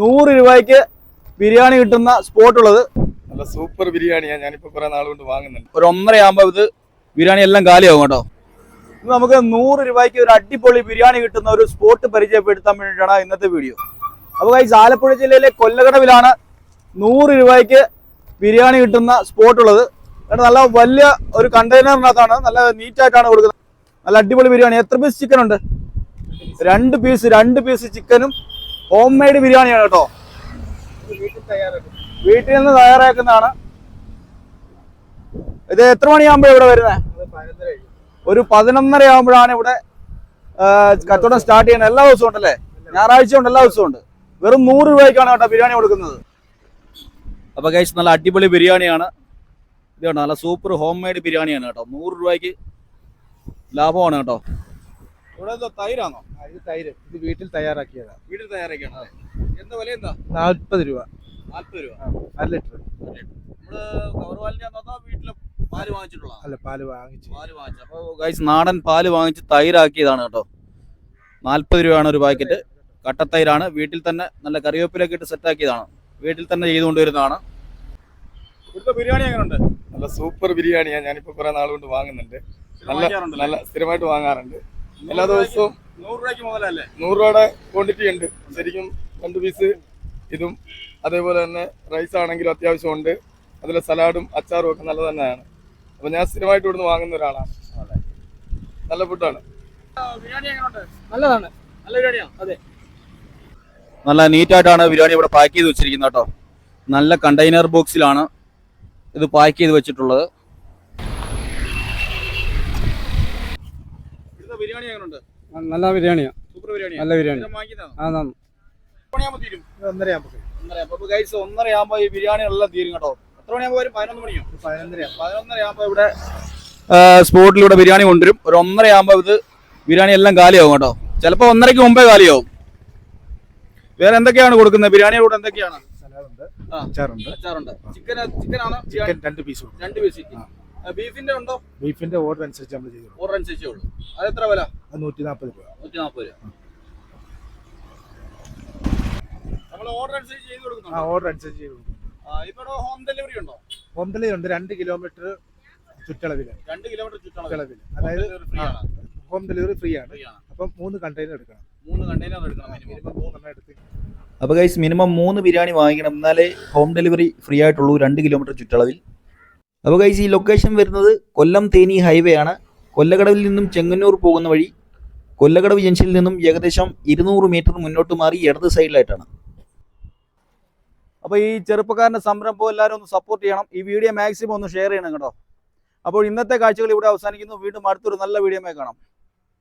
നൂറ് രൂപയ്ക്ക് ബിരിയാണി കിട്ടുന്ന സ്പോട്ട് ഉള്ളത്. നല്ല സൂപ്പർ ബിരിയാണിയാണ് ഞാനിപ്പോ കുറെ നാൾ കൊണ്ട് വാങ്ങുന്നുണ്ട്. ഒരു ഒന്നര ആകുമ്പോൾ ഇത് ബിരിയാണി എല്ലാം കാലിയാവും കേട്ടോ. ഇന്ന് നമുക്ക് നൂറ് രൂപയ്ക്ക് ഒരു അടിപൊളി ബിരിയാണി കിട്ടുന്ന ഒരു സ്പോട്ട് പരിചയപ്പെടുത്താൻ വേണ്ടിയിട്ടാണ് ഇന്നത്തെ വീഡിയോ അപ്പോൾ ഈ ആലപ്പുഴ ജില്ലയിലെ കൊല്ലകടവിലാണ് നൂറ് രൂപയ്ക്ക് ബിരിയാണി കിട്ടുന്ന സ്പോട്ട് ഉള്ളത്. നല്ല വലിയ ഒരു കണ്ടെയ്നറിനകത്താണ് നല്ല നീറ്റായിട്ടാണ് കൊടുക്കുന്നത്. നല്ല അടിപൊളി ബിരിയാണി. എത്ര പീസ് ചിക്കൻ ഉണ്ട്? രണ്ട് പീസ് രണ്ട് പീസ് ചിക്കനും ഹോം മെയ്ഡ് ബിരിയാണിയാണ് കേട്ടോ. വീട്ടിൽ നിന്ന് തയ്യാറാക്കുന്നതാണ്. ഇത് എത്ര മണിയാകുമ്പോഴാണ് ഇവിടെ വരുന്നത് ഒരു പതിനൊന്നര ആകുമ്പോഴാണ് ഇവിടെ കച്ചവടം സ്റ്റാർട്ട് ചെയ്യുന്നത്. എല്ലാ ദിവസവും ഉണ്ടല്ലേ ഞായറാഴ്ച ഉണ്ട് എല്ലാ ദിവസവും ഉണ്ട്. വെറും നൂറ് രൂപയ്ക്കാണ് കേട്ടോ ബിരിയാണി കൊടുക്കുന്നത്. അപ്പൊ കഴിച്ച് നല്ല അടിപൊളി ബിരിയാണിയാണ്. ഇത് കേട്ടോ നല്ല സൂപ്പർ ഹോം മെയ്ഡ് ബിരിയാണിയാണ് കേട്ടോ. നൂറ് രൂപയ്ക്ക് ലാഭമാണ് കേട്ടോ. ഇവിടെ എന്തോ തൈരാണോ ഇത് തൈര്. ഇത് വീട്ടിൽ തയ്യാറാക്കിയതാ. വീട്ടിൽ തയ്യാറാക്കിയാണ് എന്താ വില എന്താ? നാൽപ്പത് രൂപ. നാല്പത് രൂപ. അര ലിറ്റർ നമ്മൾ കവർവാലിന്റെ വീട്ടിൽ പാൽ വാങ്ങിച്ചിട്ടുള്ള അല്ല പാൽ വാങ്ങിച്ചു. പാൽ വാങ്ങിച്ചു. അപ്പോൾ ഗൈസ് നാടൻ പാൽ വാങ്ങിച്ച് തൈരാക്കിയതാണ് കേട്ടോ. നാൽപ്പത് രൂപയാണ് ഒരു പാക്കറ്റ്. കട്ടത്തൈരാണ്. വീട്ടിൽ തന്നെ നല്ല കറിവേപ്പിലൊക്കെ ഇട്ട് സെറ്റാക്കിയതാണ് വീട്ടിൽ തന്നെ ചെയ്തുകൊണ്ടുവരുന്നതാണ്. ഇവിടുത്തെ ബിരിയാണി എങ്ങനെയുണ്ട് നല്ല സൂപ്പർ ബിരിയാണിയാണ് ഞാനിപ്പോ കുറെ നാൾ കൊണ്ട് വാങ്ങുന്നുണ്ട്. നല്ല നല്ല സ്ഥിരമായിട്ട് വാങ്ങാറുണ്ട്. എല്ലാ ദിവസവും നൂറ് രൂപയ്ക്ക് മുതലല്ലേ? നൂറ് രൂപയുടെ ക്വാണ്ടിറ്റി ഉണ്ട്. ശരിക്കും രണ്ട് പീസ് ഇതും അതേപോലെ തന്നെ റൈസ് ആണെങ്കിലും അത്യാവശ്യം ഉണ്ട്. അതിലെ സലാഡും അച്ചാറും ഒക്കെ നല്ല തന്നെയാണ്. അപ്പൊ ഞാൻ സ്ഥിരമായിട്ട് ഇവിടുന്ന് വാങ്ങുന്ന ഒരാളാണ്. നല്ല ഫുഡാണ് നല്ലതാണ്. നല്ല ബിരിയാണിയാണ് അതെ. നല്ല നീറ്റായിട്ടാണ് ബിരിയാണി ഇവിടെ പാക്ക് ചെയ്ത് വെച്ചിരിക്കുന്നത് കേട്ടോ. നല്ല കണ്ടെയ്നർ ബോക്സിലാണ് ഇത് പാക്ക് ചെയ്ത് വെച്ചിട്ടുള്ളത്. ബിരിയാണി എങ്ങനെയുണ്ട് നല്ല ബിരിയാണിയാ. സൂപ്പർ ബിരിയാണി നല്ല ബിരിയാണി ആ ഒന്നര. അപ്പൊ ഗൈസ് ഒന്നര ആകുമ്പോ ഈ ബിരിയാണി എല്ലാം തീരും കേട്ടോ. എത്ര മണിയാകുമ്പോ വരും? പതിനൊന്ന് മണിയോ? പതിനൊന്നര പതിനൊന്നര ആകുമ്പോ ഇവിടെ സ്പോട്ടിലൂടെ ബിരിയാണി കൊണ്ടുവരും. ഒരു ഒന്നര ആകുമ്പോ ഇത് ബിരിയാണി എല്ലാം കാലിയാവും കേട്ടോ. ചിലപ്പോ ഒന്നരക്ക് മുമ്പേ കാലിയാവും. വേറെ എന്തൊക്കെയാണ് കൊടുക്കുന്നത്? ബിരിയാണിയുടെ കൂടെ എന്തൊക്കെയാണ്. അച്ചാറുണ്ട്. അച്ചാറുണ്ട്. ചിക്കൻ ചിക്കനാണ്? ചിക്കൻ രണ്ട് പീസ് രണ്ട് പീസ് ചിക്കൻ. ബീഫിന്റെ ഉണ്ടോ? ബീഫിന്റെ ഓർഡർ അനുസരിച്ച് നമ്മൾ ചെയ്തു ഓർഡർ അനുസരിച്ചേ ഉള്ളൂ. അത് എത്ര വില? നൂറ്റി നാൽപ്പത് രൂപ. നൂറ്റി നാൽപ്പത് രൂപ. നമ്മൾ ഓർഡർ അനുസരിച്ച് ചെയ്ത് ആ കൊടുക്കുന്നുണ്ടോ ഓർഡർ അനുസരിച്ച് ചെയ്തു ഇപ്പൊ ഹോം ഡെലിവറി ഉണ്ടോ? ഹോം ഡെലിവറി ഉണ്ട്. രണ്ട് കിലോമീറ്റർ ചുറ്റളവിൽ. രണ്ട് കിലോമീറ്റർ ചുറ്റളവ് ചുറ്റളവിൽ അതായത് ഫ്രീ ആണ്. ഹോം ഡെലിവറി ഫ്രീ ആണ്. അപ്പം മൂന്ന് കണ്ടെയ്നർ എടുക്കണം. മൂന്ന് കണ്ടെയ്നർ എടുക്കണം മിനിമം മൂന്നെണ്ണം എടുത്ത്. അപ്പോൾ ഗൈസ് മിനിമം മൂന്ന് ബിരിയാണി വാങ്ങിക്കണം. എന്നാലേ ഹോം ഡെലിവറി ഫ്രീ ആയിട്ടുള്ളൂ. രണ്ട് കിലോമീറ്റർ ചുറ്റളവിൽ. അപ്പോൾ ഗൈസ് ഈ ലൊക്കേഷൻ വരുന്നത് കൊല്ലം തേനി ഹൈവേ ആണ്. കൊല്ലകടവിൽ നിന്നും ചെങ്ങന്നൂർ പോകുന്ന വഴി കൊല്ലകടവ് ജംഗ്ഷനിൽ നിന്നും ഏകദേശം ഇരുന്നൂറ് മീറ്റർ മുന്നോട്ട് മാറി ഇടത് സൈഡിലായിട്ടാണ് അപ്പോൾ ഈ ചെറുപ്പക്കാരന്റെ സംരംഭം എല്ലാവരും ഒന്ന് സപ്പോർട്ട് ചെയ്യണം. ഈ വീഡിയോ മാക്സിമം ഒന്ന് ഷെയർ ചെയ്യണം കേട്ടോ. അപ്പോൾ ഇന്നത്തെ കാഴ്ചകൾ ഇവിടെ അവസാനിക്കുന്നു. വീണ്ടും അടുത്തൊരു നല്ല വീഡിയോ കാണാം.